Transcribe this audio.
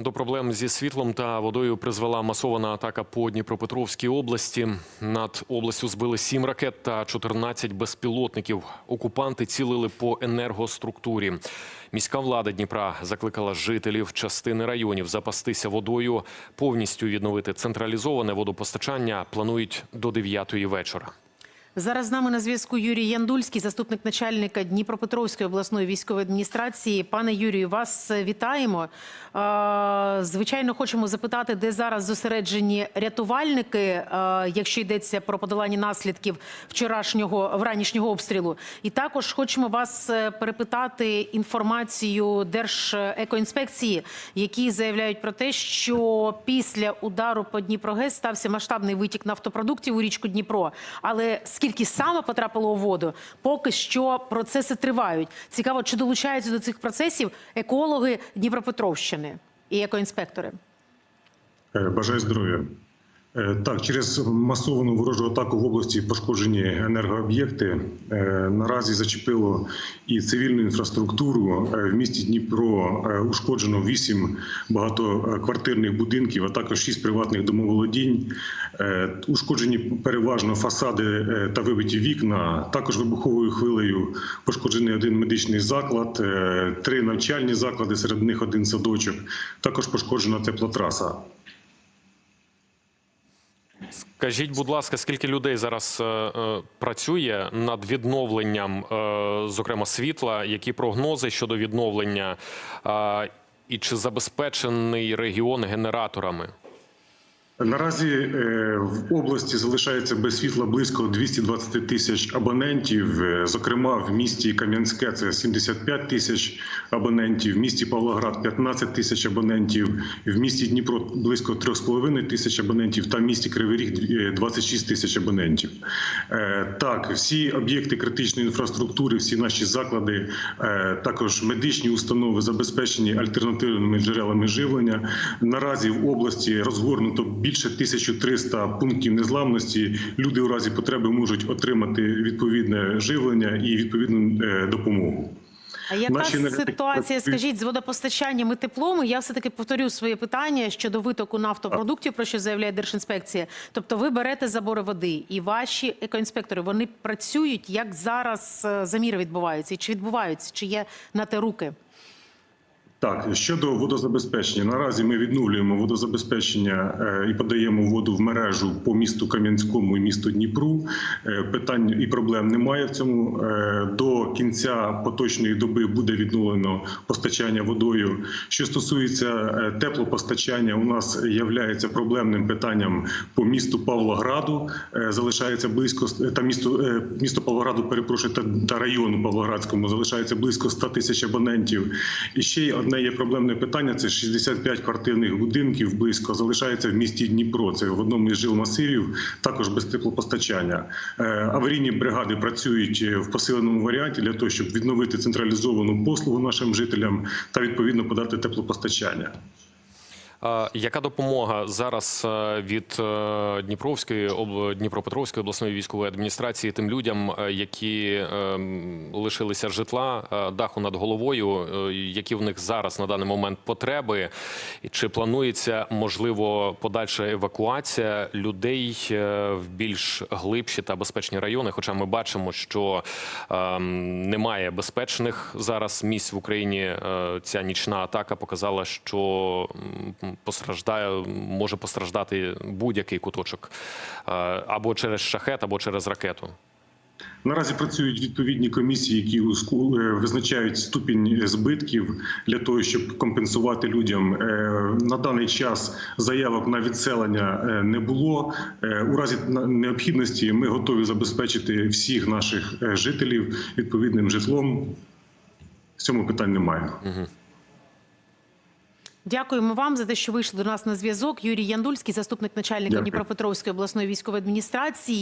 До проблем зі світлом та водою призвела масована атака по Дніпропетровській області. Над областю збили сім ракет та 14 безпілотників. Окупанти цілили по енергоструктурі. Міська влада Дніпра закликала жителів частини районів запастися водою, повністю відновити централізоване водопостачання. Планують до 9 вечора. Зараз з нами на зв'язку Юрій Яндульський, заступник начальника Дніпропетровської обласної військової адміністрації. Пане Юрію, вас вітаємо. Звичайно, хочемо запитати, де зараз зосереджені рятувальники, якщо йдеться про подолання наслідків вчорашнього вранішнього обстрілу. І також хочемо вас е, перепитати інформацію Держекоінспекції, які заявляють про те, що після удару по Дніпрогес стався масштабний витік нафтопродуктів у річку Дніпро. Але скільки саме потрапило у воду, поки що процеси тривають. Цікаво, чи долучаються до цих процесів екологи Дніпропетровщини і екоінспектори. Е, Бажаю здоров'я. Е, Так, через масовану ворожу атаку в області пошкоджені енергооб'єкти. Е, Наразі зачепило і цивільну інфраструктуру. Е, В місті Дніпро ушкоджено 8 багатоквартирних будинків, а також 6 приватних домоволодінь. Ушкоджені переважно фасади та вибиті вікна. Також вибуховою хвилею пошкоджений один медичний заклад, три навчальні заклади, серед них один садочок. Також пошкоджена теплотраса. Скажіть, будь ласка, скільки людей зараз е, е, працює над відновленням, е, зокрема світла? Які прогнози щодо відновлення? Е, і чи забезпечений регіон генераторами? Наразі е, в області залишається без світла близько 220 тисяч абонентів. Е, Зокрема, в місті Кам'янське це 75 тисяч абонентів, в місті Павлоград 15 тисяч абонентів, в місті Дніпро близько 3,5 тисяч абонентів та в місті Кривий Ріг е, 26 тисяч абонентів. Е, Так, всі об'єкти критичної інфраструктури, всі наші заклади, е, також медичні установи забезпечені альтернативними джерелами живлення. Наразі в області розгорнуто більше 1300 пунктів незламності. Люди у разі потреби можуть отримати відповідне живлення і відповідну е, допомогу. А яка Наші ситуація, скажіть, з водопостачанням і теплом? Я все таки повторю своє питання щодо витоку нафтопродуктів, про що заявляє Держінспекція. Тобто, ви берете забори води, і ваші екоінспектори вони працюють, як зараз е, заміри відбуваються, і чи відбуваються, чи є на те руки? Так, щодо водозабезпечення, наразі ми відновлюємо водозабезпечення е, і подаємо воду в мережу по місту Кам'янському і місту Дніпру. Е, Питань і проблем немає в цьому. Е, До кінця поточної доби буде відновлено постачання водою. Що стосується теплопостачання, у нас є проблемним питанням по місту Павлограду. Залишається близько та місто місто Павлограду, перепрошую, та району Павлоградському залишається близько 100 тисяч абонентів. І ще й одне є проблемне питання: це 65 квартирних будинків близько залишається в місті Дніпро. Це в одному із жилмасивів, також без теплопостачання. Е, Аварійні бригади працюють е, в посиленому варіанті для того, щоб відновити централізовану послугу нашим жителям та відповідно подати теплопостачання. Яка допомога зараз е, від е, Дніпровської Дніпропетровської обласної військової адміністрації тим людям, е, які е, лишилися житла, даху над головою? Які в них зараз на даний момент потреби? Чи планується можливо подальша евакуація людей в більш глибші та безпечні райони? Хоча ми бачимо, що е, немає безпечних зараз місць в Україні. Ця нічна атака показала, що постраждає, може постраждати будь-який куточок е, або через шахет, або через ракету. Наразі працюють відповідні комісії, які е, визначають ступінь збитків для того, щоб компенсувати людям. Е, На даний час заявок на відселення не було. У разі необхідності ми готові забезпечити всіх наших жителів відповідним житлом. В цьому питань немає. Дякуємо вам за те, що вийшли до нас на зв'язок. Юрій Яндульський, заступник начальника Дякую. Дніпропетровської обласної військової адміністрації.